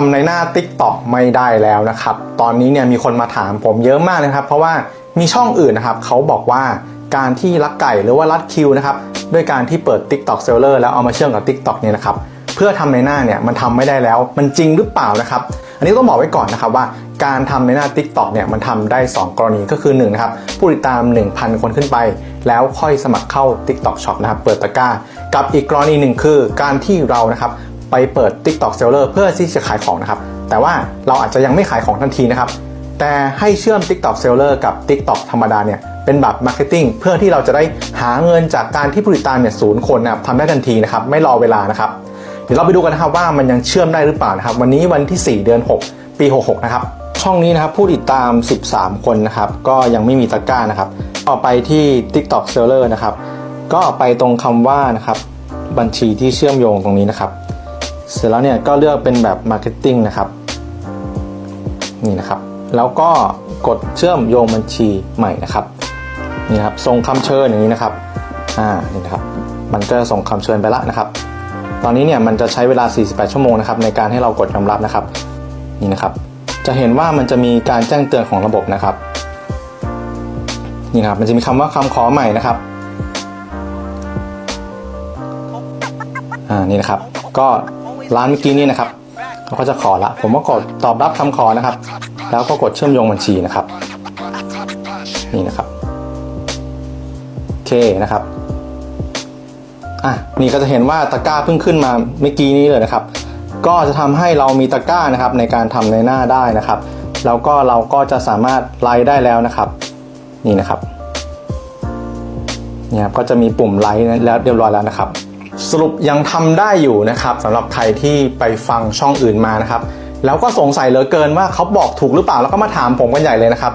ทำในหน้า Tik t o อกไม่ได้แล้วนะครับ ตอนนี้เนี่ยมีคนมาถามผมเยอะมากเลยครับ เพราะว่ามีช่องอื่นนะครับเขาบอกว่าการที่ลักไก่หรือว่าลัดคิวนะครับด้วยการที่เปิด TikTok Seller แล้วเอามาเชื่อมกับ TikTok เนี่ยนะครับเพื่อทำในหน้าเนี่ยมันทำไม่ได้แล้ว มันจริงหรือเปล่านะครับ อันนี้ต้องบอกไว้ก่อนนะครับว่าการทำในหน้า TikTok เนี่ยมันทำได้ 2 กรณีก็คือ1นะครับผู้ติดตาม 1,000 คนขึ้นไป แล้วค่อยสมัครเข้า TikTok Shop นะครับเปิดตะกร้า กับอีกกรณีหนึ่งคือการที่เรานะครับ ไปเปิด TikTok Seller เพื่อที่จะขายของนะครับ แต่ว่าเราอาจจะยังไม่ขายของทันทีนะครับ แต่ให้เชื่อม TikTok Seller กับ TikTok ธรรมดาเนี่ยเป็นแบบ Marketing เพื่อที่เราจะได้หาเงินจากการที่ผู้ติดตามเนี่ยศูนย์คนนะครับทำได้ทันทีนะครับไม่รอเวลานะครับเดี๋ยวเราไปดูกันนะครับว่ามันยังเชื่อมได้หรือเปล่านะครับ วันนี้วันที่ 4 เดือน 6 ปี 66 นะครับช่องนี้นะครับผู้ติดตาม 13 คนนะครับก็ยังไม่มีตะกร้านะครับก็ไปที่ TikTok Seller นะครับก็ไปตรงคำว่านะครับบัญชีที่เชื่อมโยงตรงนี้นะครับ เสร็จแล้วเนี่ยก็เลือกเป็นแบบ Marketing นะครับนี่นะครับ แล้วก็กดเชื่อมโยงบัญชีใหม่นะครับนี่ครับส่งคำเชิญอย่างนี้นะครับอ่านี่นะครับมันก็ส่งคำเชิญไปละนะครับ ตอนนี้เนี่ยมันจะใช้เวลา 48 ชั่วโมงนะครับในการให้เรากดยอมรับนะครับนี่นะครับ จะเห็นว่ามันจะมีการแจ้งเตือนของระบบนะครับนี่นครับมันจะมีคำว่าคำขอใหม่นะครับอ่านี่นะครับ ก็ ร้านเมื่อกี้นี่นะครับเขาก็จะขอละ ผมก็กดตอบรับคำขอนะครับ แล้วก็กดเชื่อมโยงบัญชีนะครับ นี่นะครับโอเคนะครับอะนี่ก็จะเห็นว่าตะกร้าเพิ่งขึ้นมาเมื่อกี้นี้เลยนะครับ ก็จะทำให้เรามีตะกร้านะครับในการทำในหน้าได้นะครับ แล้วก็เราก็จะสามารถไลค์ได้แล้วนะครับ นี่นะครับเนี่ยครับก็จะมีปุ่มไลค์แล้วเรียบร้อยแล้วนะครับ สรุปยังทำได้อยู่นะครับสำหรับใครที่ไปฟังช่องอื่นมานะครับ แล้วก็สงสัยเหลือเกินว่าเขาบอกถูกหรือเปล่าแล้วก็มาถามผมกันใหญ่เลยนะครับ